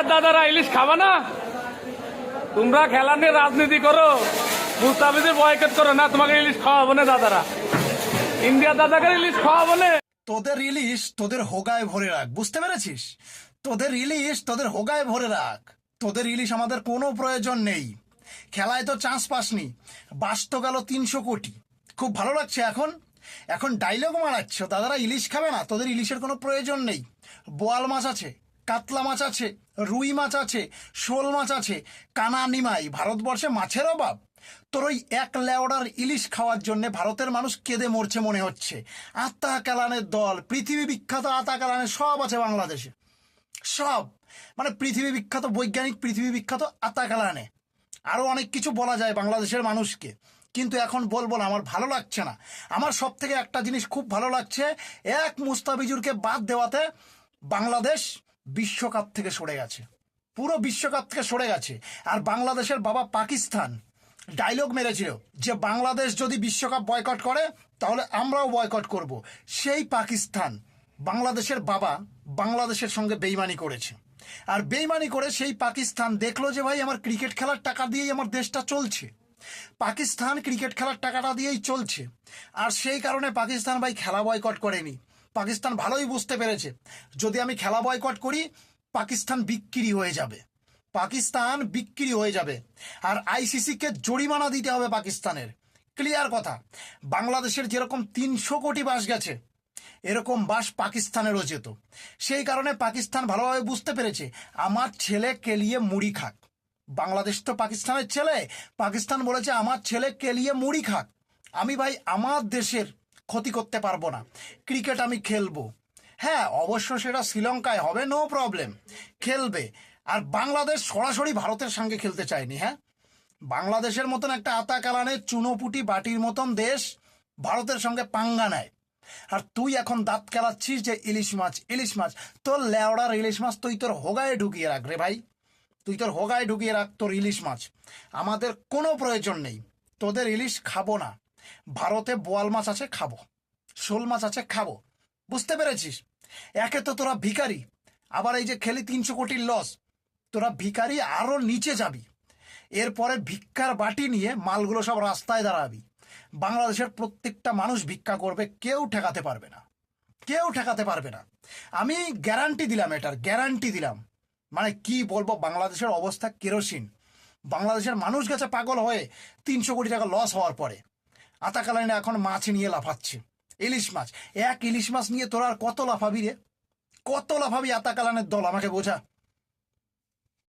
ইন্ডিয়ার দাদারা ইলিশ খাবা না? তোমরা খেলা নিয়ে রাজনীতি করো মুস্তাফিজের বয়কট করো না, তোমাকে ইলিশ খাওয়াবো না দাদারা। ইন্ডিয়ার দাদাকে ইলিশ খাওয়াবো না। তোদের ইলিশ তোদের হোগায় ভরে রাখ, বুঝতে পেরেছিস? তোদের ইলিশ তোদের হোগায় ভরে রাখ। তোদের ইলিশ আমাদের কোনো প্রয়োজন নেই। খেলায় তো চান্স পাসনি। বাস গেল তিনশো কোটি। খুব ভালো লাগছে এখন। এখন ডাইলগ মারাচ্ছ। দাদারা ইলিশ খাবে না, তোদের ইলিশের কোনো প্রয়োজন নেই। বোয়াল মাছ আছে। কাতলা মাছ আছে, রুই মাছ আছে, শোল মাছ আছে কানা নিমাই ভারতবর্ষে মাছের অভাব। তোর ওই এক লেওড়ার ইলিশ খাওয়ার জন্য ভারতের মানুষ কেঁদে মরছে মনে হচ্ছে। আত্মা কালানের দল, পৃথিবী বিখ্যাত আতা কালানের সব আছে বাংলাদেশে। সব। মানে পৃথিবী বিখ্যাত বৈজ্ঞানিক, পৃথিবী বিখ্যাত আতা কালানে। আরও অনেক কিছু বলা যায় বাংলাদেশের মানুষকে। কিন্তু এখন বলব না, আমার ভালো লাগছে না। আমার সব থেকে একটা জিনিস খুব ভালো লাগছে, এক মুস্তাফিজুরকে বাদ দেওয়াতে বাংলাদেশ বিশ্বকাপ থেকে সরে গেছে। পুরো বিশ্বকাপ থেকে সরে গেছে। আর বাংলাদেশের বাবা পাকিস্তান ডায়লগ মেরেছিল যে বাংলাদেশ যদি বিশ্বকাপ বয়কট করে, তাহলে আমরাও বয়কট করব। সেই পাকিস্তান বাংলাদেশের বাবা বাংলাদেশের সঙ্গে বেইমানি করেছে। আর বেইমানি করে সেই পাকিস্তান দেখল যে ভাই আমার ক্রিকেট খেলার টাকা দিয়েই আমার দেশটা চলছে। পাকিস্তান ক্রিকেট খেলার টাকাটা দিয়েই চলছে। আর সেই কারণে পাকিস্তান ভাই খেলা বয়কট করেনি। পাকিস্তান ভালোই বুঝতে পেরেছে। যদি আমি খেলা বয়কট করি, পাকিস্তান বিক্রি হয়ে যাবে। পাকিস্তান বিক্রি হয়ে যাবে। আর আইসিসিকে জরিমানা দিতে হবে পাকিস্তানের। ক্লিয়ার কথা। বাংলাদেশের যেরকম তিনশো কোটি বাস গেছে, এরকম বাস পাকিস্তানেরও যেত। সেই কারণে পাকিস্তান ভালোভাবে বুঝতে পেরেছে, আমার ছেলে কেলিয়ে মুড়ি খাক। বাংলাদেশ তো পাকিস্তানের ছেলে। পাকিস্তান বলেছে, আমার ছেলে কেলিয়ে মুড়ি খাক। আমি ভাই, আমার দেশের ক্ষতি করতে পারব না। ক্রিকেট আমি খেলব। হ্যাঁ অবশ্য সেটা শ্রীলঙ্কায় হবে নো প্রবলেম খেলবে। আর বাংলাদেশ সরাসরি ভারতের সঙ্গে খেলতে চায়নি হ্যাঁ? বাংলাদেশের মতন একটা আতা কালানের চুনোপুটি বাটির মতন দেশ ভারতের সঙ্গে পাঙ্গা নেয়। আর তুই এখন দাঁত কেলাচ্ছিস যে ইলিশ মাছ ইলিশ মাছ। তোর লেওড়ার ইলিশ মাছ তুই তোর হোগায় ঢুকিয়ে রাখ রে ভাই। তুই তোর হোগায় ঢুকিয়ে রাখ তোর ইলিশ মাছ। আমাদের কোনো প্রয়োজন নেই। তোদের ইলিশ খাব না। ভারতে বোয়াল মাছ আছে, খাব। শোল মাছ আছে, খাব। বুঝতে পেরেছিস? একে তো তোরা ভিখারি, আবার এই যে খেলি তিনশো কোটির লস, তোরা ভিখারি আরও নিচে যাবি। এরপরে ভিক্ষার বাটি নিয়ে মালগুলো সব রাস্তায় দাঁড়াবি। বাংলাদেশের প্রত্যেকটা মানুষ ভিক্ষা করবে, কেউ ঠেকাতে পারবে না। কেউ ঠেকাতে পারবে না। আমি গ্যারান্টি দিলাম এটার, গ্যারান্টি দিলাম। মানে কি বলব, বাংলাদেশের অবস্থা কেরোসিন। বাংলাদেশের মানুষ গেছে পাগল হয়ে তিনশো কোটি টাকা লস হওয়ার পরে। আতাকালাইনে এখন মাছ নিয়ে লাফাচ্ছে। ইলিশ মাছ। এক ইলিশ মাছ নিয়ে তোরা আর কত লাফাবি রে? কত লাফাবি আতাকালানের দল? আমাকে বোঝা।